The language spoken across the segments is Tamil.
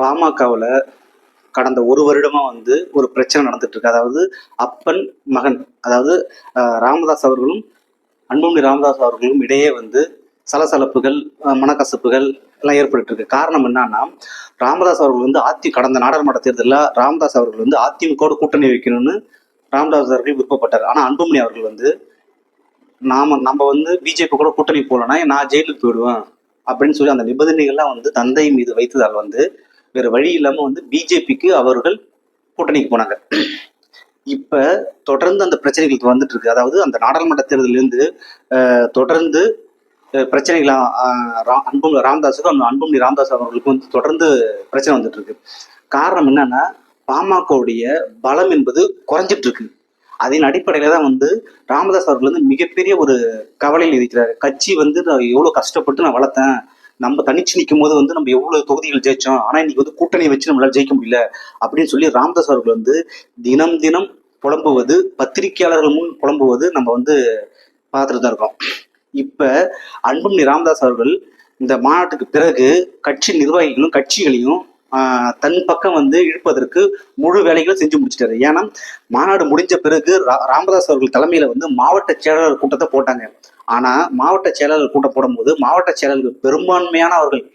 பாமகவில் கடந்த ஒரு வருடமா வந்து ஒரு பிரச்சனை நடந்துட்டு இருக்கு அதாவது அப்பன் மகன் அதாவது ராமதாஸ் அவர்களும் அன்புமணி ராமதாஸ் அவர்களும் இடையே வந்து சலசலப்புகள் மனக்கசப்புகள் எல்லாம் ஏற்பட்டு இருக்கு காரணம் என்னன்னா ராமதாஸ் அவர்கள் வந்து அதி கடந்த நாடாளுமன்ற தேர்தலில் ராமதாஸ் அவர்கள் வந்து அதிமுகவோட கூட்டணி வைக்கணும்னு ராமதாஸ் அவர்கள் விருப்பப்பட்டார். ஆனால் அன்புமணி அவர்கள் வந்து நாம நம்ம வந்து பிஜேபி கூட கூட்டணி போகலன்னா நான் ஜெயிலுக்கு போயிடுவேன் அப்படின்னு சொல்லி அந்த நிபந்தனைகள்லாம் வந்து தந்தை மீது வைத்ததால் வந்து வேறு வழி இல்லாமல் வந்து பிஜேபிக்கு அவர்கள் கூட்டணிக்கு போனாங்க. இப்போ தொடர்ந்து அந்த பிரச்சனைகள் வந்துட்டு இருக்கு. அதாவது அந்த நாடாளுமன்ற தேர்தலிலிருந்து தொடர்ந்து பிரச்சனைகள் அன்பும் ரா- ராமதாஸுக்கும் அந்த அன்புமணி ராமதாஸ் அவர்களுக்கும் வந்து தொடர்ந்து பிரச்சனை வந்துட்டு இருக்கு. காரணம் என்னன்னா பாமகவுடைய பலம் என்பது குறைஞ்சிட்டு இருக்கு. அதன் அடிப்படையில தான் வந்து ராமதாஸ் அவர்கள் வந்து மிகப்பெரிய ஒரு கவலையில் இருக்கிறார். கட்சி வந்து நான் எவ்வளோ கஷ்டப்பட்டு நான் வளர்த்தேன் நம்ம தனிச்சு நிற்கும் போது வந்து நம்ம எவ்வளவு தொகுதிகள் ஜெயிச்சோம்? ஆனா இன்னைக்கு வந்து கூட்டணி வச்சு நம்மளால ஜெயிக்க முடியல. அப்படின்னு சொல்லி ராமதாஸ் அவர்கள் வந்து தினம் தினம் புலம்புவது பத்திரிகையாளர்கள் முன் புலம்புவது நம்ம வந்து பார்த்துட்டு தான் இருக்கோம். இப்ப அன்புமணி ராமதாஸ் அவர்கள் இந்த மாநாட்டுக்கு பிறகு கட்சி நிர்வாகிகளும் கட்சிகளையும் தன் பக்கம் வந்து இழுப்பதற்கு முழு வேலைகளும் செஞ்சு முடிச்சிட்டாரு. ஏன்னா மாநாடு முடிஞ்ச பிறகு ரா- ராமதாஸ் அவர்கள் தலைமையில வந்து மாவட்ட செயலாளர் கூட்டத்தை போட்டாங்க. ஆனா மாவட்ட செயலாளர் கூட்டம் போடும்போது மாவட்ட செயலாளர்கள் பெரும்பான்மையானவர்கள்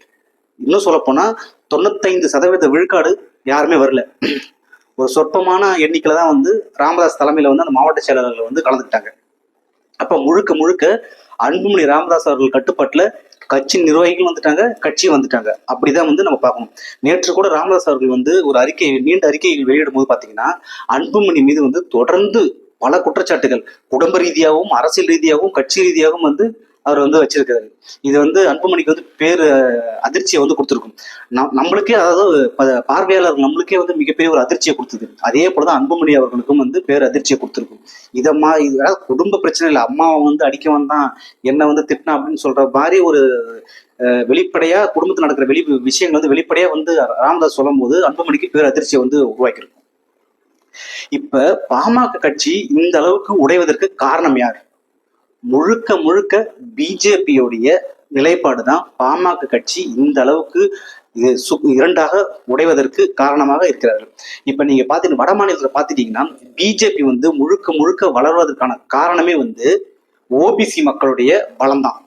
இன்னும் சொல்ல போனா தொண்ணூத்தைந்து சதவீத விழுக்காடு யாருமே வரல. ஒரு சொற்பமான எண்ணிக்கையில தான் வந்து ராமதாஸ் தலைமையில வந்து அந்த மாவட்ட செயலாளர்கள் வந்து கலந்துக்கிட்டாங்க. அப்ப முழுக்க முழுக்க அன்புமணி ராமதாஸ் அவர்கள் கட்டுப்பாட்டுல கட்சி நிர்வாகிகள் வந்துட்டாங்க கட்சி வந்துட்டாங்க. அப்படிதான் வந்து நம்ம பார்க்கணும். நேற்று கூட ராமதாஸ் அவர்கள் வந்து ஒரு அறிக்கை நீண்ட அறிக்கைகள் வெளியிடும் போது பாத்தீங்கன்னா அன்புமணி மீது வந்து தொடர்ந்து பல குற்றச்சாட்டுகள். குடும்ப ரீதியாகவும் அரசியல் ரீதியாகவும் கட்சி ரீதியாகவும் வந்து அவர் வந்து வச்சிருக்காரு இது வந்து அன்புமணிக்கு வந்து பேர் அதிர்ச்சியை வந்து கொடுத்துருக்கும். நம் நம்மளுக்கே அதாவது ப- பார்வையாளர் நம்மளுக்கே வந்து மிகப்பெரிய ஒரு அதிர்ச்சியை கொடுத்தது. அதே போலதான் அன்புமணி அவர்களுக்கும் வந்து பேர் அதிர்ச்சியை கொடுத்துருக்கும். இதம்மா இது குடும்ப பிரச்சனை இல்லை அம்மாவை வந்து அடிக்க வந்தான் என்ன வந்து திட்டினா அப்படின்னு சொல்ற மாதிரி ஒரு வெளிப்படையா குடும்பத்தில் நடக்கிற வெளி விஷயங்கள் வந்து வெளிப்படையா வந்து ராமதாஸ் சொல்லும் போது அன்புமணிக்கு பேர் அதிர்ச்சியை வந்து உருவாக்கியிருக்கும். இப்ப பாமக கட்சி இந்த அளவுக்கு உடைவதற்கு காரணம் யார்? முழுக்க முழுக்க பிஜேபியோடைய நிலைப்பாடு தான் பாமக கட்சி இந்த அளவுக்கு இது சு- இரண்டாக உடைவதற்கு காரணமாக இருக்கிறார்கள். இப்ப நீங்க பாத்தீங்கன்னா வட மாநிலத்துல பாத்துட்டீங்கன்னா பிஜேபி வந்து முழுக்க முழுக்க வளர்வதற்கான காரணமே வந்து ஓபிசி மக்களுடைய பலம்தான்.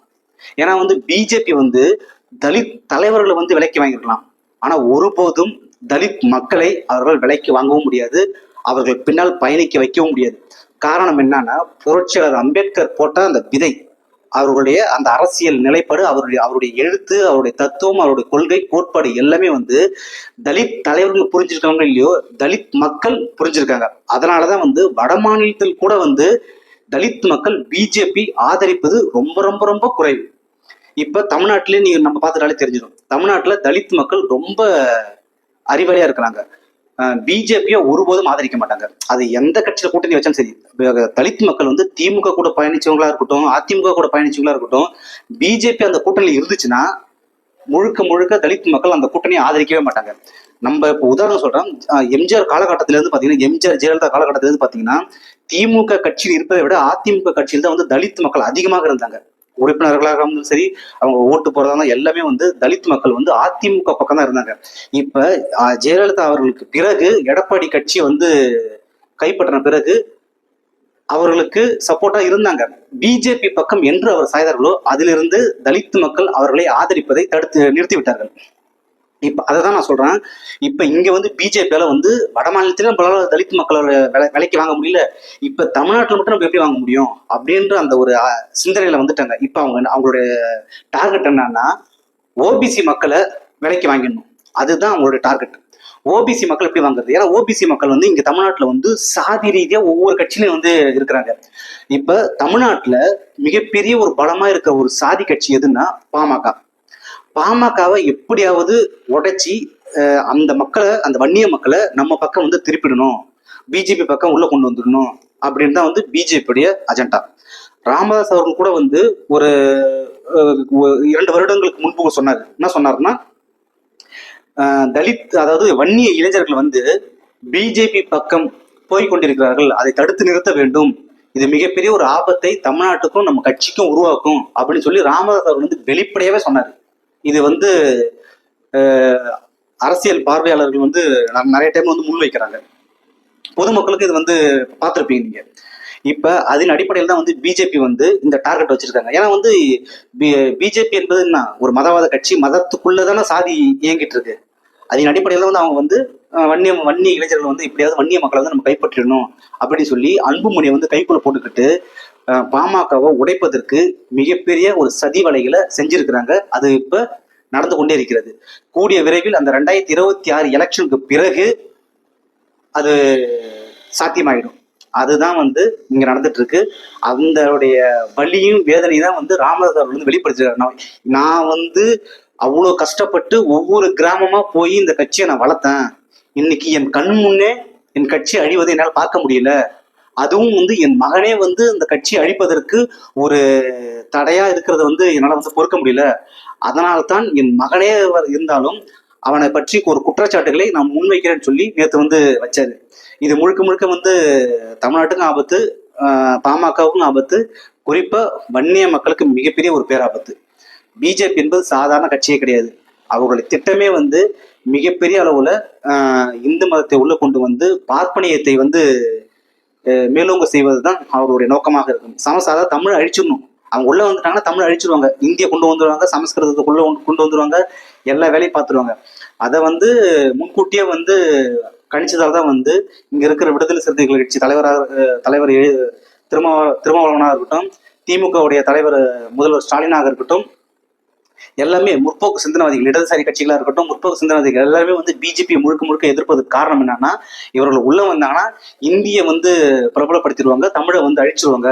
ஏன்னா வந்து பிஜேபி வந்து தலித் தலைவர்களை வந்து விலைக்கு வாங்கிருக்கலாம் ஆனா ஒருபோதும் தலித் மக்களை அவர்கள் விலைக்கு வாங்கவும் முடியாது. அவர்கள் பின்னால் பயணிக்க வைக்கவும் முடியாது. காரணம் என்னன்னா புரட்சியாளர் அம்பேத்கர் போட்ட அந்த விதை அவர்களுடைய அந்த அரசியல் நிலைப்பாடு அவருடைய அவருடைய எழுத்து அவருடைய தத்துவம் அவருடைய கொள்கை கோட்பாடு எல்லாமே வந்து தலித் தலைவர்கள் புரிஞ்சிருக்காங்க இல்லையோ தலித் மக்கள் புரிஞ்சிருக்காங்க. அதனாலதான் வந்து வட மாநிலத்தில் கூட வந்து தலித் மக்கள் பிஜேபி ஆதரிப்பது ரொம்ப ரொம்ப ரொம்ப குறைவு. இப்ப தமிழ்நாட்டிலே நீங்க நம்ம பார்த்துட்டாலே தெரிஞ்சிடும். தமிழ்நாட்டுல தலித் மக்கள் ரொம்ப அறிவாளியா இருக்கிறாங்க. பிஜேபியை ஒருபோதும் ஆதரிக்க மாட்டாங்க. அது எந்த கட்சியில கூட்டணி வச்சாலும் சரி. தலித் மக்கள் வந்து திமுக கூட பயணிச்சவங்களா இருக்கட்டும் அதிமுக கூட பயணிச்சவங்களா இருக்கட்டும் பிஜேபி அந்த கூட்டணியில் இருந்துச்சுன்னா முழுக்க முழுக்க தலித் மக்கள் அந்த கூட்டணியை ஆதரிக்கவே மாட்டாங்க. நம்ம இப்போ உதாரணம் சொல்றோம் எம்ஜிஆர் காலகட்டத்திலேருந்து இருந்து எம்ஜிஆர் ஜெயலலிதா காலகட்டத்திலேருந்து இருந்து திமுக கட்சியில் இருப்பதை விட அதிமுக கட்சியில் தான் வந்து தலித் மக்கள் அதிகமாக இருந்தாங்க. உறுப்பினர்களாக இருந்தாலும் சரி அவங்க ஓட்டு போறதா இருந்தாலும் எல்லாமே வந்து தலித் மக்கள் வந்து அதிமுக பக்கம் தான் இருந்தாங்க. இப்ப ஜெயலலிதா அவர்களுக்கு பிறகு எடப்பாடி கட்சி வந்து கைப்பற்றின பிறகு அவர்களுக்கு சப்போர்ட்டா இருந்தாங்க. பிஜேபி பக்கம் என்று அவர் சாய்ந்தார்களோ அதிலிருந்து தலித் மக்கள் அவர்களை ஆதரிப்பதை தடுத்து நிறுத்திவிட்டார்கள். இப்போ அதை தான் நான் சொல்கிறேன் இப்போ இங்கே வந்து பிஜேபியால் வந்து வட மாநிலத்திலும் நம்மளால தலித் மக்களோட விலை- விலைக்கு வாங்க முடியல. இப்போ தமிழ்நாட்டில் மட்டும் நம்ம எப்படி வாங்க முடியும்? அப்படின்ற அந்த ஒரு சிந்தனையில் வந்துட்டாங்க. இப்போ அவங்க அவங்களுடைய டார்கெட் என்னன்னா ஓபிசி மக்களை விலைக்கு வாங்கிடணும். அதுதான் அவங்களுடைய டார்கெட் ஓபிசி மக்கள் எப்படி வாங்குறது? ஏன்னா ஓபிசி மக்கள் வந்து இங்கே தமிழ்நாட்டில் வந்து சாதி ரீதியாக ஒவ்வொரு கட்சியிலையும் வந்து இருக்கிறாங்க. இப்போ தமிழ்நாட்டில் மிகப்பெரிய ஒரு பலமாக இருக்க ஒரு சாதி கட்சி எதுன்னா பாமக பாமகவை எப்படியாவது உடைச்சி அந்த மக்களை அந்த வன்னிய மக்களை நம்ம பக்கம் வந்து திருப்பிடணும். பிஜேபி பக்கம் உள்ள கொண்டு வந்துடணும் அப்படின்னு தான் வந்து பிஜேபியுடைய அஜெண்டா ராமதாஸ் அவர்கள் கூட வந்து ஒரு இரண்டு வருடங்களுக்கு முன்பு சொன்னார். என்ன சொன்னார்னா தலித் அதாவது வன்னிய இளைஞர்கள் வந்து பிஜேபி பக்கம் போய் கொண்டிருக்கிறார்கள். அதை தடுத்து நிறுத்த வேண்டும். இது மிகப்பெரிய ஒரு ஆபத்தை தமிழ்நாட்டுக்கும் நம்ம கட்சிக்கும் உருவாக்கும் அப்படின்னு சொல்லி ராமதாஸ் அவர் வந்து வெளிப்படையாவே சொன்னார். இது வந்து அரசியல் பார்வையாளர்கள் வந்து நிறைய டைம் வந்து முன்வைக்கிறாங்க பொதுமக்களுக்கு இது வந்து பார்த்துருப்பீங்க நீங்க. இப்ப அதன் அடிப்படையில் தான் வந்து பிஜேபி வந்து இந்த டார்கெட் வச்சிருக்காங்க. ஏன்னா வந்து பிஜேபி என்பது என்ன? ஒரு மதவாத கட்சி மதத்துக்குள்ளதான சாதி இயங்கிட்டு இருக்கு. அதன் அடிப்படையில் வந்து அவங்க வந்து வன்னிய வன்னிய இளைஞர்கள் வந்து இப்படியாவது வன்னிய மக்களை வந்து நம்ம கைப்பற்றிடணும் அப்படின்னு சொல்லி அன்புமணியை வந்து கைக்குள்ள போட்டுக்கிட்டு பாமகவை உடைப்பதற்கு மிகப்பெரிய ஒரு சதி வலைகளை செஞ்சிருக்கிறாங்க. அது இப்ப நடந்து கொண்டே இருக்கிறது. கூடிய விரைவில் அந்த ரெண்டாயிரத்தி இருபத்தி ஆறு எலெக்ஷனுக்கு பிறகு அது சாத்தியமாயிடும். அதுதான் வந்து இங்க நடந்துட்டு இருக்கு அந்தடைய வலியும் வேதனையும் தான் வந்து ராமதாஸ் அவர்கள் வந்து வெளிப்படுத்திருக்காரு. நான் நான் வந்து அவ்வளோ கஷ்டப்பட்டு ஒவ்வொரு கிராமமா போய் இந்த கட்சியை நான் வளர்த்தேன். இன்னைக்கு என் கண் முன்னே என் கட்சி அழிவதை என்னால் பார்க்க முடியல. அதுவும் வந்து என் மகனே வந்து இந்த கட்சியை அழிப்பதற்கு ஒரு தடையா இருக்கிறத வந்து என்னால் வந்து பொறுக்க முடியல. அதனால தான் என் மகனே இருந்தாலும் அவனை பற்றி ஒரு குற்றச்சாட்டுகளை நான் முன்வைக்கிறேன்னு சொல்லி நேற்று வந்து வச்சாரு. இது முழுக்க முழுக்க வந்து தமிழ்நாட்டுக்கும் ஆபத்து பாமகவுக்கும் ஆபத்து குறிப்பா வன்னிய மக்களுக்கு மிகப்பெரிய ஒரு பேராபத்து. பிஜேபி என்பது சாதாரண கட்சியே கிடையாது. அவர்களுடைய திட்டமே வந்து மிகப்பெரிய அளவுல இந்து மதத்தை உள்ள கொண்டு வந்து பார்ப்பனியத்தை வந்து மேலோங்க செய்வது தான் அவருடைய நோக்கமாக இருக்கும். சமசாதா தமிழ் அழிச்சிடணும். அவங்க உள்ள வந்துட்டாங்கன்னா தமிழ் அழிச்சிருவாங்க. இந்திய கொண்டு வந்துருவாங்க சமஸ்கிருதத்துக்குள்ள கொண்டு- கொண்டு வந்துருவாங்க எல்லா வேலையும் பார்த்துருவாங்க. அதை வந்து முன்கூட்டியே வந்து கணிச்சதால் தான் வந்து இங்க இருக்கிற விடுதலை சிறுத்தைகள் கட்சி தலைவராக தலைவர் எழு- திருமாவ திருமாவளவனாக இருக்கட்டும் திமுகவுடைய தலைவர் முதல்வர் ஸ்டாலினாக இருக்கட்டும் எல்லாமே முற்போக்கு சிந்தனவாதிகள் இடதுசாரி கட்சிகளா இருக்கட்டும் முற்போக்கு சிந்தனவாதிகள் எல்லாருமே வந்து பிஜேபி முழுக்க முழுக்க எதிர்ப்பதற்கு காரணம் என்னன்னா இவர்கள் உள்ள வந்தாங்கன்னா இந்திய வந்து பிரபலப்படுத்திடுவாங்க தமிழை வந்து அழிச்சிருவாங்க.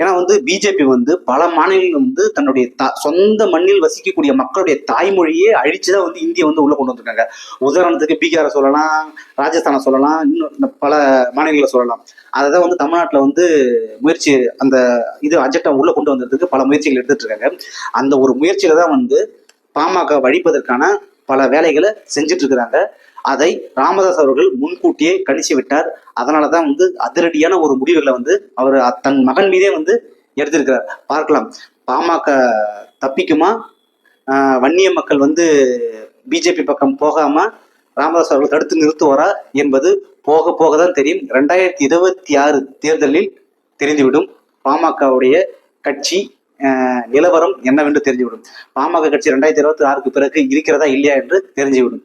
ஏன்னா வந்து பிஜேபி வந்து பல மாநிலங்கள் வந்து தன்னுடைய த சொந்த மண்ணில் வசிக்கக்கூடிய மக்களுடைய தாய்மொழியே அழிச்சுதான் வந்து இந்தியை வந்து உள்ள கொண்டு வந்திருக்காங்க. உதாரணத்துக்கு பீகாரை சொல்லலாம் ராஜஸ்தானை சொல்லலாம் இன்னும் இந்த பல மாநிலங்களை சொல்லலாம். அதை தான் வந்து தமிழ்நாட்டில் வந்து முயற்சி அந்த இது அஜெக்டா உள்ள கொண்டு வந்ததுக்கு பல முயற்சிகள் எடுத்துட்டு இருக்காங்க. அந்த ஒரு முயற்சியில தான் வந்து பாமக வழிப்பதற்கான பல வேலைகளை செஞ்சுட்டு இருக்கிறாங்க. அதை ராமதாஸ் அவர்கள் முன்கூட்டியே கணிச்சு விட்டார். அதனால தான் வந்து அதிரடியான ஒரு முடிவுகளை வந்து அவர் தன் மகன் மீதே வந்து எடுத்திருக்கிறார். பார்க்கலாம். பாமக தப்பிக்குமா? வன்னிய மக்கள் வந்து பிஜேபி பக்கம் போகாம ராமதாஸ் அவர்கள் தடுத்து நிறுத்துவாரா என்பது போக போக தான் தெரியும். ரெண்டாயிரத்தி இருபத்தி ஆறு தேர்தலில் தெரிந்துவிடும். பாமகவுடைய கட்சி நிலவரம் என்னவென்று தெரிஞ்சுவிடும் பாமக கட்சி ரெண்டாயிரத்தி இருபத்தி ஆறுக்கு பிறகு இருக்கிறதா இல்லையா என்று தெரிஞ்சுவிடும்.